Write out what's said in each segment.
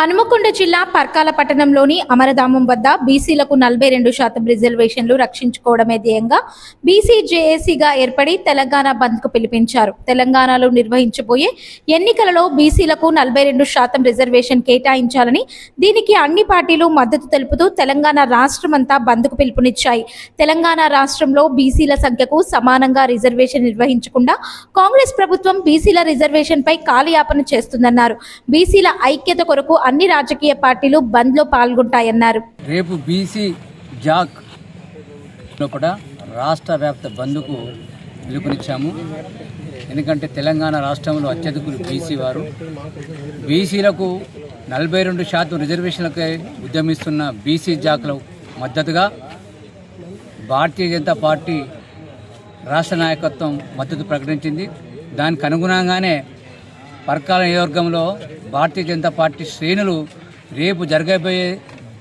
హనుమకొండ జిల్లా పర్కాల పట్టణంలోని అమరధామం వద్ద బీసీలకు నలభై రెండు శాతం రిజర్వేషన్లు రక్షించుకోవడమే ధ్యేయంగా బీసీ జేఏసీగా ఏర్పడి తెలంగాణ బంద్కు పిలిపించారు. తెలంగాణలో నిర్వహించబోయే ఎన్నికలలో బీసీలకు నలభై రెండు శాతం రిజర్వేషన్ కేటాయించాలని దీనికి అన్ని పార్టీలు మద్దతు తెలుపుతూ తెలంగాణ రాష్ట్రమంతా బంద్కు పిలుపునిచ్చాయి. తెలంగాణ రాష్ట్రంలో బీసీల సంఖ్యకు సమానంగా రిజర్వేషన్ నిర్వహించకుండా కాంగ్రెస్ ప్రభుత్వం బీసీల రిజర్వేషన్ పై కాలయాపన చేస్తుందన్నారు. బీసీల ఐక్యత కొరకు అన్ని రాజకీయ పార్టీలు బంద్లో పాల్గొంటాయన్నారు. రేపు బీసీ జాక్ కూడా రాష్ట్ర వ్యాప్త బంద్కు పిలుపునిచ్చాము. ఎందుకంటే తెలంగాణ రాష్ట్రంలో అత్యధికులు బీసీ వారు. బీసీలకు నలభై రెండు శాతం రిజర్వేషన్లకై ఉద్యమిస్తున్న బీసీ జాకుల మద్దతుగా భారతీయ జనతా పార్టీ రాష్ట్ర నాయకత్వం మద్దతు ప్రకటించింది. దానికి అనుగుణంగానే పర్కాల నియోజకవర్గంలో భారతీయ జనతా పార్టీ శ్రేణులు రేపు జరగబోయే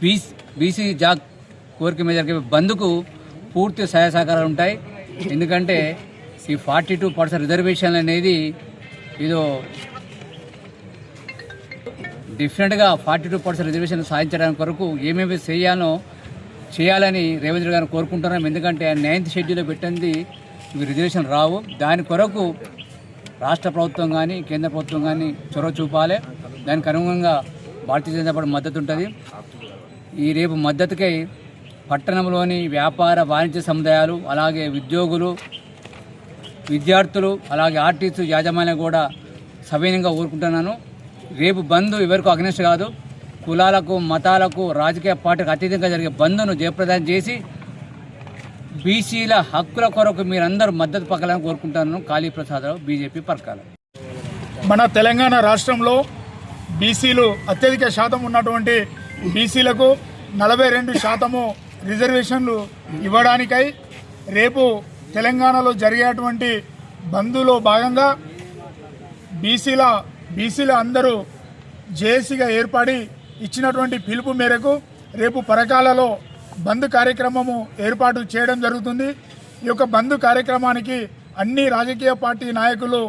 బీసీ బీసీ జాగ్ కోరిక మీద జరిగే బంద్కు పూర్తి సహాయ సహకారాలు ఉంటాయి. ఎందుకంటే ఈ ఫార్టీ టూ పర్సెంట్ రిజర్వేషన్ అనేది ఇదో డిఫరెంట్గా ఫార్టీ టూ పర్సెంట్ రిజర్వేషన్ సాధించడానికి కొరకు ఏమేమి చేయాలో చేయాలని రేవంత్ రెడ్డి గారిని కోరుకుంటున్నాం. ఎందుకంటే ఆయన నైన్త్ షెడ్యూల్లో పెట్టింది ఇవి రిజర్వేషన్ రావు. దాని కొరకు రాష్ట్ర ప్రభుత్వం కానీ కేంద్ర ప్రభుత్వం కానీ చొరవ చూపాలి. దానికి అనుగుణంగా భారతీయ జనతా పార్టీ మద్దతు ఉంటుంది. ఈ రేపు మద్దతుకై పట్టణంలోని వ్యాపార వాణిజ్య సముదాయాలు అలాగే ఉద్యోగులు విద్యార్థులు అలాగే ఆర్టిస్టు యాజమాన్యం కూడా సవీనంగా ఊరుకుంటున్నాను. రేపు బంద్ ఎవరికి అగ్నిస్ట్ కాదు. కులాలకు మతాలకు రాజకీయ పార్టీలకు అతీతంగా జరిగే బంద్ను జయప్రదం చేసి బీసీల హక్కుల కొరకు మీరందరూ మద్దతు పక్కలని కోరుకుంటున్నాను కాళీప్రసాదరావు బీజేపీ పరకాల. మన తెలంగాణ రాష్ట్రంలో బీసీలు అత్యధిక శాతం ఉన్నటువంటి బీసీలకు నలభై రెండు శాతము రిజర్వేషన్లు ఇవ్వడానికై రేపు తెలంగాణలో జరిగేటువంటి బంధులో భాగంగా బీసీల బీసీల అందరూ జేఏసీగా ఏర్పడి ఇచ్చినటువంటి పిలుపు మేరకు రేపు పరకాలలో బంద్ కార్యక్రమము ఏర్పాటు చేయడం జరుగుతుంది. ఈ యొక్క బంద్ కార్యక్రమానికి అన్ని రాజకీయ పార్టీ నాయకులు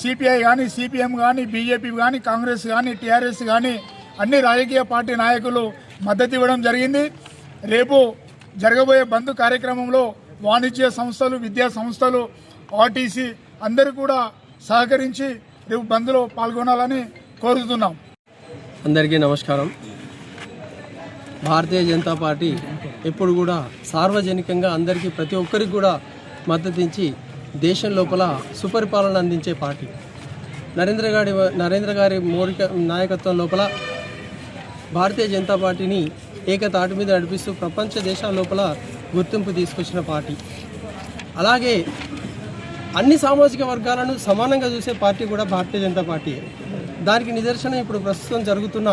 సిపిఐ కానీ సిపిఎం కానీ బీజేపీ కానీ కాంగ్రెస్ కానీ టీఆర్ఎస్ కానీ అన్ని రాజకీయ పార్టీ నాయకులు మద్దతు ఇవ్వడం జరిగింది. రేపు జరగబోయే బంద్ కార్యక్రమంలో వాణిజ్య సంస్థలు విద్యా సంస్థలు ఆర్టీసీ అందరూ కూడా సహకరించి రేపు బంద్లో పాల్గొనాలని కోరుతున్నాం. అందరికీ నమస్కారం. భారతీయ జనతా పార్టీ ఎప్పుడు కూడా సార్వజనికంగా అందరికీ ప్రతి ఒక్కరికి కూడా మద్దతించి దేశం లోపల సుపరిపాలన అందించే పార్టీ. నరేంద్ర గారి నరేంద్ర గారి మౌలిక నాయకత్వం లోపల భారతీయ జనతా పార్టీని ఏకతాటి మీద నడిపిస్తూ ప్రపంచ దేశాల లోపల గుర్తింపు తీసుకొచ్చిన పార్టీ. అలాగే అన్ని సామాజిక వర్గాలను సమానంగా చూసే పార్టీ కూడా భారతీయ జనతా పార్టీ దానికి నిదర్శనం ఇప్పుడు ప్రస్తుతం జరుగుతున్న